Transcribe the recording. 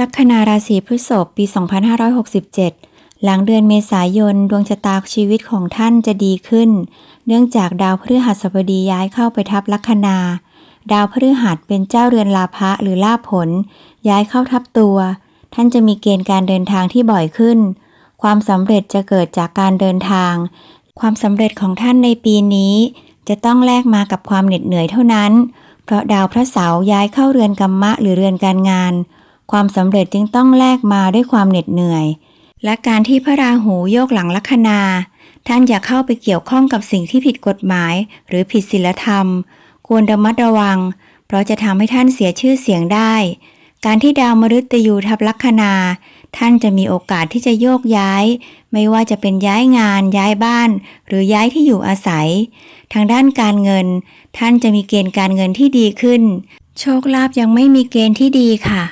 ลัคนาราศีพฤษภปี 2567 หลังเดือนเมษายน ดวงชะตาชีวิตของท่านจะดีขึ้น เนื่องจากดาวพฤหัสบดีย้ายเข้าไปทับลัคนา ดาวพฤหัสเป็นเจ้าเรือนลาภะหรือลาภผล ย้ายเข้าทับตัว ท่านจะมีเกณฑ์การเดินทางที่บ่อยขึ้น ความสำเร็จจะเกิดจากการเดินทาง ความสำเร็จของท่านในปีนี้ จะต้องแลกมากับความเหน็ดเหนื่อยเท่านั้น เพราะดาวพระเสาร์ย้ายเข้าเรือนกรรมะหรือเรือนการงาน ความสำเร็จจึงต้องแลกมาด้วยความเหน็ดเหนื่อย และการที่พระราหูโยกหลังลัคนา ท่านอย่าเข้าไปเกี่ยวข้องกับสิ่งที่ผิดกฎหมาย หรือผิดศีลธรรม ควรระมัดระวัง เพราะจะทำให้ท่านเสียชื่อเสียงได้ การที่ดาวมฤตยูทับลัคนา ท่านจะมีโอกาสที่จะโยกย้าย ไม่ว่าจะเป็นย้ายงาน ย้ายบ้าน หรือย้ายที่อยู่อาศัย ทางด้านการเงิน ท่านจะมีเกณฑ์การเงินที่ดีขึ้น โชคลาภยังไม่มีเกณฑ์ที่ดีค่ะ